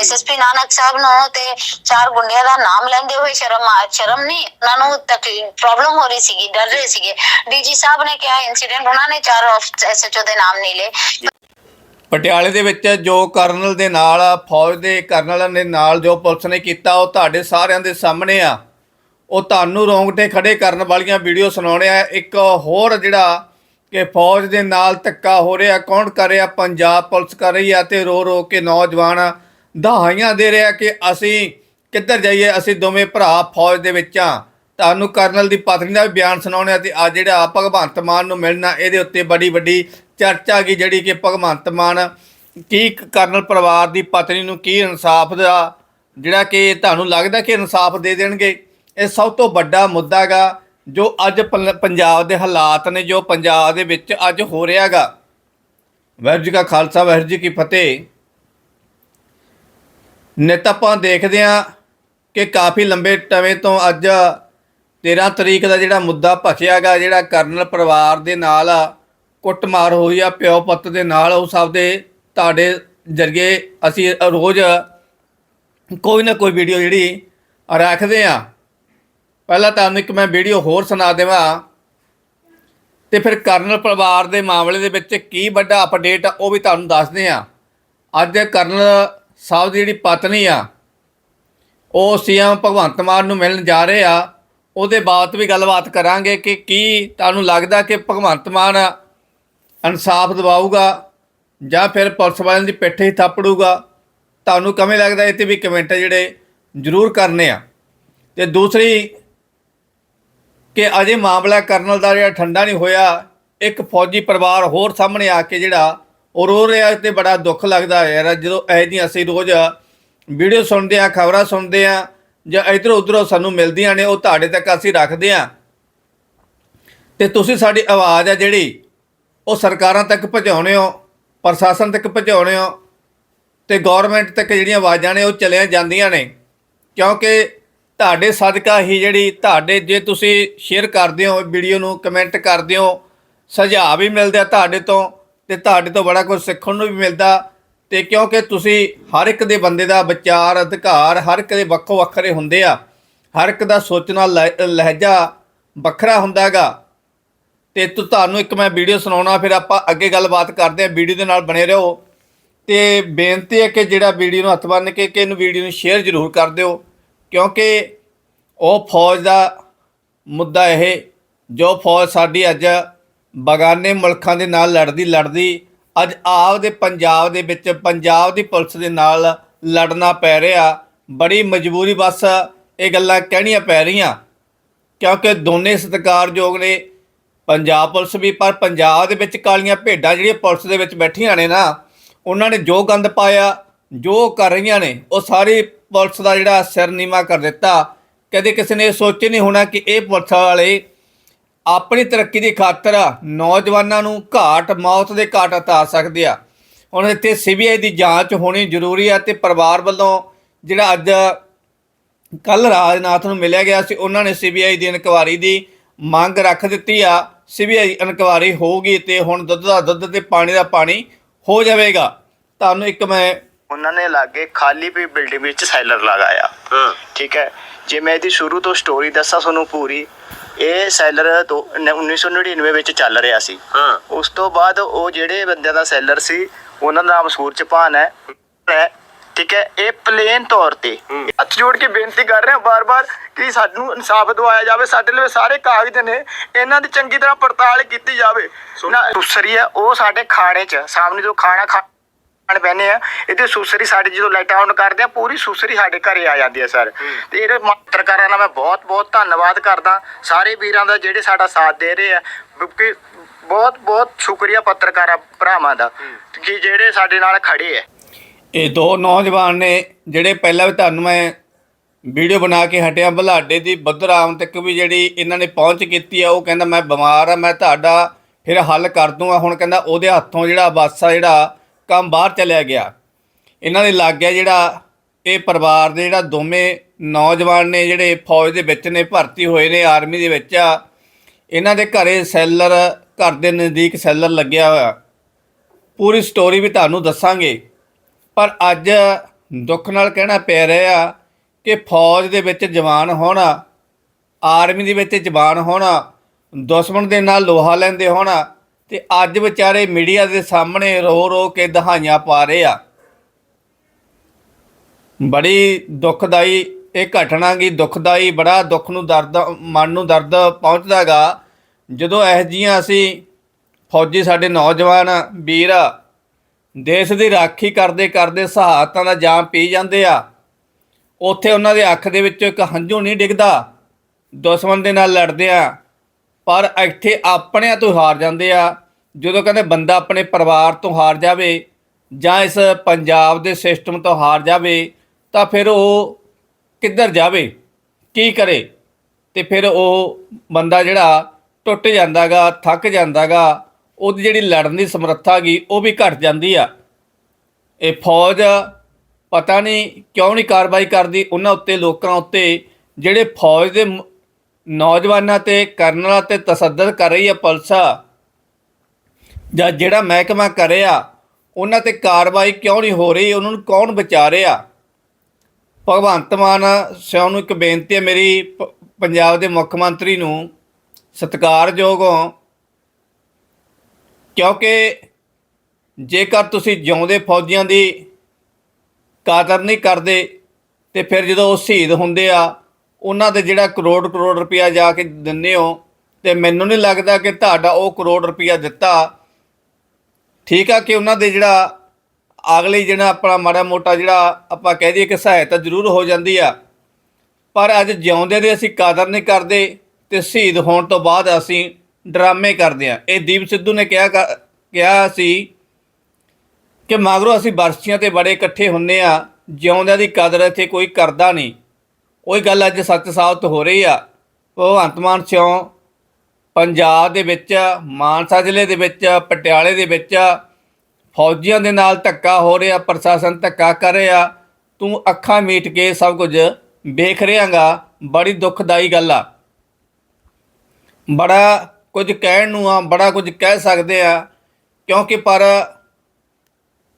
SSP Nanak Sahib ਨੂੰ ਤੇ ਚਾਰ ਗੁੰਡਿਆਂ ਦਾ ਨਾਮ ਲੈਂਦੇ ਹੋਏ ਸ਼ਰਮ ਆ- ਸ਼ਰਮ ਨਹੀਂ, ਉਹਨਾਂ ਨੂੰ ਤਕਲੀਫ ਪ੍ਰੋਬਲਮ ਹੋ ਰਹੀ ਸੀਗੀ, ਡਰ ਰਹੇ ਸੀਗੇ। ਡੀਜੀ ਸਾਹਿਬ ਨੇ ਕਿਹਾ ਇਨਸੀਡੈਂਟ ਉਹਨਾਂ ਨੇ ਚਾਰ ਐਸਐਚਓ ਦੇ ਨਾਮ ਨਹੀਂ ਲਏ। ਪਟਿਆਲੇ ਦੇ ਵਿੱਚ ਜੋ ਕਰਨਲ ਦੇ ਨਾਲ ਫੌਜ ਦੇ ਕਰਨਲ ਦੇ ਨਾਲ ਜੋ ਪੁਲਿਸ ਨੇ ਕੀਤਾ, ਉਹ ਤੁਹਾਡੇ ਸਾਰਿਆਂ ਦੇ ਸਾਹਮਣੇ ਆ। ਉਹ ਤੁਹਾਨੂੰ ਰੋਂਗਟੇ ਖੜੇ ਕਰਨ ਵਾਲੀਆਂ ਵੀਡੀਓ ਸੁਣਾਉਣੇ ਆ। ਇੱਕ ਹੋਰ ਜਿਹੜਾ ਕਿ ਫੌਜ ਦੇ ਨਾਲ ਧੱਕਾ ਹੋ ਰਿਹਾ, ਕੌਣ ਕਰ ਰਿਹਾ? ਪੰਜਾਬ ਪੁਲਿਸ ਕਰ ਰਹੀ ਆ ਤੇ ਰੋ ਰੋ ਕੇ ਨੌਜਵਾਨ ਦਹਾਈਆਂ ਦੇ ਰਿਹਾ ਕਿ ਅਸੀਂ ਕਿੱਧਰ ਜਾਈਏ, ਅਸੀਂ ਦੋਵੇਂ ਭਰਾ ਫੌਜ ਦੇ ਵਿੱਚ ਆ ਤੁਹਾਨੂੰ ਕਰਨਲ ਦੀ ਪਤਨੀ ਦਾ ਵੀ ਬਿਆਨ ਸੁਣਾਉਣਾ ਤੇ ਆ ਜਿਹੜਾ ਭਗਵੰਤ ਮਾਨ ਨੂੰ ਮਿਲਣਾ, ਇਹਦੇ ਉੱਤੇ ਬੜੀ ਵੱਡੀ ਚਰਚਾ ਗਈ ਜਿਹੜੀ ਕਿ ਭਗਵੰਤ ਮਾਨ ਕੀ ਕਰਨਲ ਪਰਿਵਾਰ ਦੀ ਪਤਨੀ ਨੂੰ ਕੀ ਇਨਸਾਫ ਦਾ, ਜਿਹੜਾ ਕਿ ਤੁਹਾਨੂੰ ਲੱਗਦਾ ਕਿ ਇਨਸਾਫ ਦੇ ਦੇਣਗੇ। ਇਹ ਸਭ ਤੋਂ ਵੱਡਾ ਮੁੱਦਾ ਗਾ ਜੋ ਅੱਜ ਪੰ- ਪੰਜਾਬ ਦੇ ਹਾਲਾਤ ਨੇ, ਜੋ ਪੰਜਾਬ ਦੇ ਵਿੱਚ ਅੱਜ ਹੋ ਰਿਹਾਗਾ ਵਾਹਿਗੁਰੂ ਜੀ ਕਾ ਖਾਲਸਾ, ਵਾਹਿਗੁਰੂ ਜੀ ਕੀ ਫਤਿਹ। ਨਿਤ ਆਪਾਂ ਦੇਖਦੇ ਹਾਂ ਕਿ ਕਾਫੀ ਲੰਬੇ ਟਵੇਂ ਤੋਂ ਅੱਜ 13 ਤਰੀਕ ਦਾ ਜਿਹੜਾ ਮੁੱਦਾ ਭਖਿਆਗਾ, ਜਿਹੜਾ ਕਰਨਲ ਪਰਿਵਾਰ ਦੇ ਨਾਲ ਕੁੱਟਮਾਰ ਹੋਈ ਆ, ਪਿਓ ਪੁੱਤ ਦੇ ਨਾਲ, ਉਹ ਸਭ ਦੇ ਤੁਹਾਡੇ ਜਰੀਏ ਅਸੀਂ ਰੋਜ਼ ਕੋਈ ਨਾ ਕੋਈ ਵੀਡੀਓ ਜਿਹੜੀ ਰੱਖਦੇ ਆ ਪਹਿਲਾਂ ਤੁਹਾਨੂੰ ਇੱਕ ਮੈਂ ਵੀਡੀਓ ਹੋਰ ਸੁਣਾ ਦੇਵਾਂ ਤੇ ਫਿਰ ਕਰਨਲ ਪਰਿਵਾਰ ਦੇ ਮਾਮਲੇ ਦੇ ਵਿੱਚ ਕੀ ਵੱਡਾ ਅਪਡੇਟ ਆ ਉਹ ਵੀ ਤੁਹਾਨੂੰ ਦੱਸਦੇ ਆ ਅੱਜ ਕਰਨਲ ਸਾਹਿਬ ਦੀ ਜਿਹੜੀ ਪਤਨੀ ਆ, ਉਹ ਸੀਐਮ ਭਗਵੰਤ ਮਾਨ ਨੂੰ ਮਿਲਣ ਜਾ ਰਹੇ ਆ, ਉਹਦੇ ਬਾਅਦ ਵੀ ਗੱਲਬਾਤ ਕਰਾਂਗੇ ਕਿ ਕੀ ਤੁਹਾਨੂੰ ਲੱਗਦਾ ਕਿ ਭਗਵੰਤ ਮਾਨ ਇਨਸਾਫ ਦਿਵਾਊਗਾ ਜਾਂ ਫਿਰ ਪੁਲਿਸ ਵਾਲਿਆਂ ਦੀ ਪਿੱਠ ਹੀ ਥਾਪੜੂਗਾ? ਤੁਹਾਨੂੰ ਕਿਵੇਂ ਲੱਗਦਾ ਇਹ ਤੇ ਵੀ ਕਮੈਂਟ ਜਿਹੜੇ ਜ਼ਰੂਰ ਕਰਨੇ ਆ। ਤੇ ਦੂਸਰੀ, ਕਿ ਅਜੇ ਮਾਮਲਾ ਕਰਨਲ ਦਾ ਜਿਹੜਾ ਠੰਡਾ ਨਹੀਂ ਹੋਇਆ, ਇੱਕ ਫੌਜੀ ਪਰਿਵਾਰ ਹੋਰ ਸਾਹਮਣੇ ਆ ਕੇ ਜਿਹੜਾ ਉਹ ਰੋ ਰਿਹਾ ਤੇ ਬੜਾ ਦੁੱਖ ਲੱਗਦਾ ਯਾਰ, ਜਦੋਂ ਇਹ ਜਿਹੀਆਂ ਅਸੀਂ ਰੋਜ਼ ਵੀਡੀਓ ਸੁਣਦੇ ਆ ਖਬਰਾਂ ਸੁਣਦੇ ਆ ਜਾਂ ਇਧਰ ਉਧਰੋਂ ਸਾਨੂੰ ਮਿਲਦੀਆਂ ਨੇ, ਉਹ ਤੁਹਾਡੇ ਤੱਕ ਅਸੀਂ ਰੱਖਦੇ ਆ ਤੇ ਤੁਸੀਂ ਸਾਡੀ ਆਵਾਜ਼ ਆ ਜਿਹੜੀ, ਉਹ ਸਰਕਾਰਾਂ ਤੱਕ ਪਹੁੰਚਾਉਣੇ ਹੋ, ਪ੍ਰਸ਼ਾਸਨ ਤੱਕ ਪਹੁੰਚਾਉਣੇ ਹੋ, ਤੇ ਗਵਰਨਮੈਂਟ ਤੱਕ ਜਿਹੜੀਆਂ ਆਵਾਜ਼ਾਂ ਨੇ, ਉਹ ਚਲੀਆਂ ਜਾਂਦੀਆਂ ਨੇ। ਕਿਉਂਕਿ ਤੁਹਾਡੇ ਸਦਕਾ ਹੀ ਜਿਹੜੀ, ਤੁਹਾਡੇ ਜੇ ਤੁਸੀਂ ਸ਼ੇਅਰ ਕਰਦੇ ਹੋ ਵੀਡੀਓ ਨੂੰ ਕਮੈਂਟ ਕਰਦੇ ਹੋ, ਸੁਝਾਅ ਵੀ ਮਿਲਦੇ ਆ ਤੁਹਾਡੇ ਤੋਂ ਤੇ ਤੁਹਾਡੇ ਤੋਂ ਬੜਾ ਕੁਝ ਸਿੱਖਣ ਨੂੰ ਵੀ ਮਿਲਦਾ ਤੇ ਕਿਉਂਕਿ ਤੁਸੀਂ ਹਰ ਇੱਕ ਦੇ ਬੰਦੇ ਦਾ ਵਿਚਾਰ, ਅਧਿਕਾਰ ਹਰ ਇੱਕ ਦੇ ਵੱਖੋ ਵੱਖਰੇ ਹੁੰਦੇ ਆ। ਹਰ ਇੱਕ ਦਾ ਸੋਚਣਾ ਲਹਿ- ਲਹਿਜਾ ਵੱਖਰਾ ਹੁੰਦਾਗਾ ਤੇ ਤੁ- ਤੁਹਾਨੂੰ ਇੱਕ ਮੈਂ ਵੀਡੀਓ ਸੁਣਾਉਣਾ, ਫਿਰ ਆਪਾਂ ਅੱਗੇ ਗੱਲਬਾਤ ਕਰਦੇ ਆ ਵੀਡੀਓ ਦੇ ਨਾਲ ਬਣੇ ਰਹੋ। ਤੇ ਬੇਨਤੀ ਹੈ ਕਿ ਜਿਹੜਾ ਵੀਡੀਓ ਨੂੰ ਹੱਥ ਬੰਨ ਕੇ ਕਿ ਇਹਨੂੰ ਵੀਡੀਓ ਨੂੰ ਸ਼ੇਅਰ ਜ਼ਰੂਰ ਕਰ ਦਿਓ, ਕਿਉਂਕਿ ਉਹ ਫੌਜ ਦਾ ਮੁੱਦਾ ਇਹ, ਜੋ ਫੌਜ ਸਾਡੀ ਅੱਜ ਬਗਾਨੇ ਮੁਲਕਾਂ ਦੇ ਨਾਲ ਲੜਦੀ ਲੜਦੀ ਅੱਜ ਆਪ ਦੇ ਪੰਜਾਬ ਦੇ ਵਿੱਚ, ਪੰਜਾਬ ਦੀ ਪੁਲਿਸ ਦੇ ਨਾਲ ਲੜਨਾ ਪੈ ਰਿਹਾ। ਬੜੀ ਮਜਬੂਰੀ ਬਸ ਇਹ ਗੱਲਾਂ ਕਹਿਣੀਆਂ ਪੈ ਰਹੀਆਂ। ਕਿਉਂਕਿ ਦੋਨੇ ਸਤਿਕਾਰਯੋਗ ਨੇ। ਪੰਜਾਬ ਪੁਲਿਸ ਵੀ, ਪਰ ਪੰਜਾਬ ਦੇ ਵਿੱਚ ਕਾਲੀਆਂ ਭੇਡਾਂ ਜਿਹੜੀਆਂ ਪੁਲਿਸ ਦੇ ਵਿੱਚ ਬੈਠੀਆਂ ਨੇ ਨਾ, ਉਹਨਾਂ ਨੇ ਜੋ ਗੰਦ ਪਾਇਆ, ਜੋ ਕਰ ਰਹੀਆਂ ਨੇ, ਉਹ ਸਾਰੀ ਪੁਲਿਸ ਦਾ ਜਿਹੜਾ ਸਿਰ ਨੀਵਾ ਕਰ ਦਿੱਤਾ। ਕਦੇ ਕਿਸੇ ਨੇ ਇਹ ਸੋਚੇ ਨਹੀਂ ਹੋਣਾ ਕਿ ਇਹ ਪੁਲਿਸ ਵਾਲੇ ਆਪਣੀ ਤਰੱਕੀ ਦੀ ਖਾਤਰ ਨੌਜਵਾਨਾਂ ਨੂੰ ਘਾਟ ਮੌਤ ਦੇ ਘਾਟ ਉਤਾਰ ਸਕਦੇ ਆ। ਹੁਣ ਇੱਥੇ ਸੀਬੀਆਈ ਦੀ ਜਾਂਚ ਹੋਣੀ ਜ਼ਰੂਰੀ ਆ ਤੇ ਪਰਿਵਾਰ ਵੱਲੋਂ ਜਿਹੜਾ ਅੱਜ ਕੱਲ ਰਾਜਨਾਥ ਨੂੰ ਮਿਲਿਆ ਗਿਆ ਸੀ ਉਹਨਾਂ ਨੇ ਸੀਬੀਆਈ ਦੀ ਇਨਕੁਆਰੀ ਦੀ ਮੰਗ ਰੱਖ ਦਿੱਤੀ ਆ। ਸੀਬੀਆਈ ਇਨਕੁਆਰੀ ਹੋਊਗੀ ਤੇ ਹੁਣ ਦੁੱਧ ਦਾ ਦੁੱਧ ਤੇ ਪਾਣੀ ਦਾ ਪਾਣੀ ਹੋ ਜਾਵੇਗਾ। ਤੁਹਾਨੂੰ ਇੱਕ ਮੈਂ ਉਹਨਾਂ ਨੇ ਲਾਗੇ ਖਾਲੀ ਪਈ ਬਿਲਡਿੰਗ ਵਿੱਚ ਸੈਲਰ ਲਗਾਇਆ। ਹਾਂ। ਠੀਕ ਹੈ। ਜੇ ਮੈਂ ਇਹਦੀ ਸ਼ੁਰੂ ਤੋਂ ਸਟੋਰੀ ਦੱਸਾਂ ਤੁਹਾਨੂੰ ਪੂਰੀ ਇਹ ਸੈਲਰ ਤੋਂ 1999 ਵਿੱਚ ਚੱਲ ਰਿਹਾ ਸੀ। ਹਾਂ। ਉਸ ਤੋਂ ਬਾਅਦ ਉਹ ਜਿਹੜੇ ਬੰਦਿਆਂ ਦਾ ਸੈਲਰ ਸੀ ਉਹਨਾਂ ਦਾ ਨਾਮ ਸੂਰਜ ਭਾਨ ਹੈ। ਠੀਕ ਹੈ ਇਹ ਪਲੇਨ ਤੌਰ ਤੇ। ਹੱਥ ਜੋੜ ਕੇ ਬੇਨਤੀ ਕਰ ਰਹੇ ਹਾਂ ਬਾਰ-ਬਾਰ ਕਿ ਸਾਨੂੰ ਇਨਸਾਫ ਦਿਵਾਇਆ ਜਾਵੇ। ਸਾਡੇ ਲਈ ਸਾਰੇ ਕਾਗਜ਼ ਨੇ ਇਹਨਾਂ ਦੀ ਚੰਗੀ ਤਰ੍ਹਾਂ ਪੜਤਾਲ ਕੀਤੀ ਜਾਵੇ। ਨਾ ਹੈ ਉਹ ਸਾਡੇ ਖਾਣੇ 'ਚ ਸਾਹਮਣੇ ਜੋ ਖਾਣਾ ਖਾ ਬੈਨੇ ਆ ਇਹਦੇ ਸੁਸਰੀ ਸਾਡੇ ਜਦੋਂ ਲਾਈਟ ਆਨ ਕਰਦੇ ਆ ਪੂਰੀ ਸੁਸਰੀ ਸਾਡੇ ਘਰੇ ਆ ਜਾਂਦੀ ਹੈ ਸਰ। ਤੇ ਇਹਦੇ ਪੱਤਰਕਾਰਾਂ ਦਾ ਮੈਂ ਬਹੁਤ ਬਹੁਤ ਧੰਨਵਾਦ ਕਰਦਾ। ਸਾਰੇ ਵੀਰਾਂ ਦਾ ਜਿਹੜੇ ਸਾਡਾ ਸਾਥ ਦੇ ਰਹੇ ਆ ਕਿਉਂਕਿ ਬਹੁਤ ਬਹੁਤ ਸ਼ੁਕਰੀਆ ਪੱਤਰਕਾਰਾਂ ਭਰਾਵਾਂ ਦਾ ਕਿ ਜਿਹੜੇ ਸਾਡੇ ਨਾਲ ਖੜੇ ਆ। ਇਹ ਦੋ ਨੌਜਵਾਨ ਨੇ ਜਿਹੜੇ ਪਹਿਲਾਂ ਵੀ ਤੁਹਾਨੂੰ ਮੈਂ ਵੀਡੀਓ ਬਣਾ ਕੇ ਹਟਿਆ ਬਲਾਡੇ ਦੀ ਬਦਰਾਮ ਤੱਕ ਵੀ ਜਿਹੜੀ ਇਹਨਾਂ ਨੇ ਪਹੁੰਚ ਕੀਤੀ ਆ ਉਹ ਕਹਿੰਦਾ ਮੈਂ ਬਿਮਾਰ ਆ ਮੈਂ ਤੁਹਾਡਾ ਫਿਰ ਹੱਲ ਕਰ ਦੂੰਗਾ। ਹੁਣ ਕਹਿੰਦਾ ਉਹਦੇ ਹੱਥੋਂ ਜਿਹੜਾ ਬਸ ਆ ਜਿਹੜਾ ਕੰਮ ਬਾਹਰ ਚਲਿਆ ਗਿਆ। ਇਹਨਾਂ ਦੇ ਲੱਗ ਗਿਆ ਜਿਹੜਾ ਇਹ ਪਰਿਵਾਰ ਦੇ ਜਿਹੜਾ ਦੋਵੇਂ ਨੌਜਵਾਨ ਨੇ ਜਿਹੜੇ ਫੌਜ ਦੇ ਵਿੱਚ ਨੇ, ਭਰਤੀ ਹੋਏ ਨੇ, ਆਰਮੀ ਦੇ ਵਿੱਚ ਆ। ਇਹਨਾਂ ਦੇ ਘਰੇ ਸੈਲਰ, ਘਰ ਦੇ ਨਜ਼ਦੀਕ ਸੈਲਰ ਲੱਗਿਆ ਹੋਇਆ। ਪੂਰੀ ਸਟੋਰੀ ਵੀ ਤੁਹਾਨੂੰ ਦੱਸਾਂਗੇ। ਪਰ ਅੱਜ ਦੁੱਖ ਨਾਲ ਕਹਿਣਾ ਪੈ ਰਿਹਾ ਕਿ ਫੌਜ ਦੇ ਵਿੱਚ ਜਵਾਨ ਹੋਣਾ, ਆਰਮੀ ਦੇ ਵਿੱਚ ਜਵਾਨ ਹੋਣਾ, ਦੁਸ਼ਮਣ ਦੇ ਨਾਲ ਲੋਹਾ ਲੈਂਦੇ ਹੋਣਾ ਤੇ ਅੱਜ ਵਿਚਾਰੇ ਮੀਡੀਆ ਦੇ ਸਾਹਮਣੇ ਰੋ ਰੋ ਕੇ ਦਹਾਈਆਂ ਪਾ ਰਹੇ ਆ। ਬੜੀ ਦੁਖਦਾਈ, ਇਹ ਘਟਨਾ ਗੀ ਦੁਖਦਾਈ, ਬੜਾ ਦੁੱਖ ਨੂੰ ਦਰਦ, ਮਨ ਨੂੰ ਦਰਦ ਪਹੁੰਚਦਾਗਾ ਜਦੋਂ ਇਹ ਜੀਆਂ ਅਸੀਂ ਫੌਜੀ ਸਾਡੇ ਨੌਜਵਾਨ ਵੀਰ ਦੇਸ਼ ਦੀ ਰਾਖੀ ਕਰਦੇ ਕਰਦੇ ਸਹਾਇਤਾਂ ਦਾ ਜਾਮ ਪੀ ਜਾਂਦੇ ਆ, ਉੱਥੇ ਉਹਨਾਂ ਦੇ ਅੱਖ ਦੇ ਵਿੱਚੋਂ ਇੱਕ ਹੰਝੂ ਨਹੀਂ ਡਿੱਗਦਾ। ਦੁਸ਼ਮਣ ਦੇ ਨਾਲ ਲੜਦੇ ਆ। ਪਰ ਇੱਥੇ ਆਪਣਿਆਂ ਤੋਂ ਹਾਰ ਜਾਂਦੇ ਆ। ਜਦੋਂ ਕਹਿੰਦੇ ਬੰਦਾ ਆਪਣੇ ਪਰਿਵਾਰ ਤੋਂ ਹਾਰ ਜਾਵੇ ਜਾਂ ਇਸ ਪੰਜਾਬ ਦੇ ਸਿਸਟਮ ਤੋਂ ਹਾਰ ਜਾਵੇ, ਤਾਂ ਫਿਰ ਉਹ ਕਿੱਧਰ ਜਾਵੇ, ਕੀ ਕਰੇ? ਤੇ ਫਿਰ ਉਹ ਬੰਦਾ ਜਿਹੜਾ ਟੁੱਟ ਜਾਂਦਾਗਾ, ਥੱਕ ਜਾਂਦਾਗਾ, ਉਹਦੀ ਜਿਹੜੀ ਲੜਨ ਦੀ ਸਮਰੱਥਾ ਗਈ ਉਹ ਵੀ ਘਟ ਜਾਂਦੀ ਆ। ਇਹ ਫੌਜ ਪਤਾ ਨਹੀਂ ਕਿਉਂ ਨਹੀਂ ਕਾਰਵਾਈ ਕਰਦੀ, ਉਹਨਾਂ ਉੱਤੇ, ਲੋਕਾਂ ਉੱਤੇ, ਜਿਹੜੇ ਫੌਜ ਦੇ ਨੌਜਵਾਨਾਂ ਤੇ ਕਰਨਲਾਂ ਤੇ ਤਸੱਦਦ ਕਰ ਰਹੀ ਹੈ ਪੁਲਿਸ। ਜਾਂ ਜਿਹੜਾ ਮਹਿਕਮਾ ਕਰਿਆ ਉਹਨਾਂ ਤੇ ਕਾਰਵਾਈ ਕਿਉਂ ਨਹੀਂ ਹੋ ਰਹੀ? ਉਹਨਾਂ ਨੂੰ ਕੌਣ ਬਚਾ ਰਿਹਾ? ਭਗਵੰਤ ਮਾਨ ਸਿਉ ਨੂੰ ਇੱਕ ਬੇਨਤੀ ਹੈ ਮੇਰੀ, ਪ- ਪੰਜਾਬ ਦੇ ਮੁੱਖ ਮੰਤਰੀ ਨੂੰ, ਸਤਿਕਾਰਯੋਗ ਹੋ ਕਿਉਂਕਿ ਜੇਕਰ ਤੁਸੀਂ ਜਿਉਂਦੇ ਫੌਜੀਆਂ ਦੀ ਕਾਦਰ ਨਹੀਂ ਕਰਦੇ, ਤੇ ਫਿਰ ਜਦੋਂ ਉਹ ਸ਼ਹੀਦ ਹੁੰਦੇ ਆ ਉਹਨਾਂ ਦੇ ਜਿਹੜਾ ਕਰੋੜ ਕਰੋੜ ਰੁਪਇਆ ਜਾ ਕੇ ਦਿੰਦੇ ਹੋ ਤੇ ਮੈਨੂੰ ਨਹੀਂ ਲੱਗਦਾ ਕਿ ਤੁਹਾਡਾ ਉਹ ਕਰੋੜ ਰੁਪਇਆ ਦਿੱਤਾ। ਠੀਕ ਆ ਕਿ ਉਹਨਾਂ ਦੇ ਜਿਹੜਾ ਅਗਲੀ ਜਿਹੜਾ ਆਪਣਾ ਮਾੜਾ ਮੋਟਾ ਜਿਹੜਾ ਆਪਾਂ ਕਹਿ ਦਈਏ ਕਿ ਸਹਾਇਤਾ ਜ਼ਰੂਰ ਹੋ ਜਾਂਦੀ ਆ। ਪਰ ਅੱਜ ਜਿਉਂਦੇ ਦੇ ਅਸੀਂ ਕਦਰ ਨਹੀਂ ਕਰਦੇ ਤੇ ਸ਼ਹੀਦ ਹੋਣ ਤੋਂ ਬਾਅਦ ਅਸੀਂ ਡਰਾਮੇ ਕਰਦੇ ਆ। ਇਹ ਦੀਪ ਸਿੱਧੂ ਨੇ ਕਿਹਾ ਕ- ਕਿਹਾ ਸੀ ਕਿ ਮਗਰੋਂ ਅਸੀਂ ਬਰਸੀਆਂ ਤੇ ਬੜੇ ਇਕੱਠੇ ਹੁੰਨੇ ਆ, ਜਿਉਂਦਿਆਂ ਦੀ ਕਦਰ ਇੱਥੇ ਕੋਈ ਕਰਦਾ ਨਹੀਂ। ਉਹੀ ਗੱਲ ਅੱਜ ਸੱਚ ਸਾਬਤ ਹੋ ਰਹੀ ਆ। ਭਗਵੰਤ ਮਾਨ ਸਿਉਂ ਪੰਜਾਬ ਦੇ ਵਿੱਚ, ਮਾਨਸਾ ਜ਼ਿਲ੍ਹੇ ਦੇ ਵਿੱਚ, ਪਟਿਆਲੇ ਦੇ ਵਿੱਚ ਫੌਜੀਆਂ ਦੇ ਨਾਲ ਧੱਕਾ ਹੋ ਰਿਹਾ, ਪ੍ਰਸ਼ਾਸਨ ਧੱਕਾ ਕਰ ਰਿਹਾ। ਤੂੰ ਅੱਖਾਂ ਮੀਟ ਕੇ ਸਭ ਕੁਝ ਵੇਖ ਰਿਹਾਗਾ। ਬੜੀ ਦੁਖਦਾਈ ਗੱਲ ਆ। ਬੜਾ ਕੁਝ ਕਹਿਣ ਨੂੰ ਆ, ਬੜਾ ਕੁਝ ਕਹਿ ਸਕਦੇ ਆ। ਕਿਉਂਕਿ ਪਰ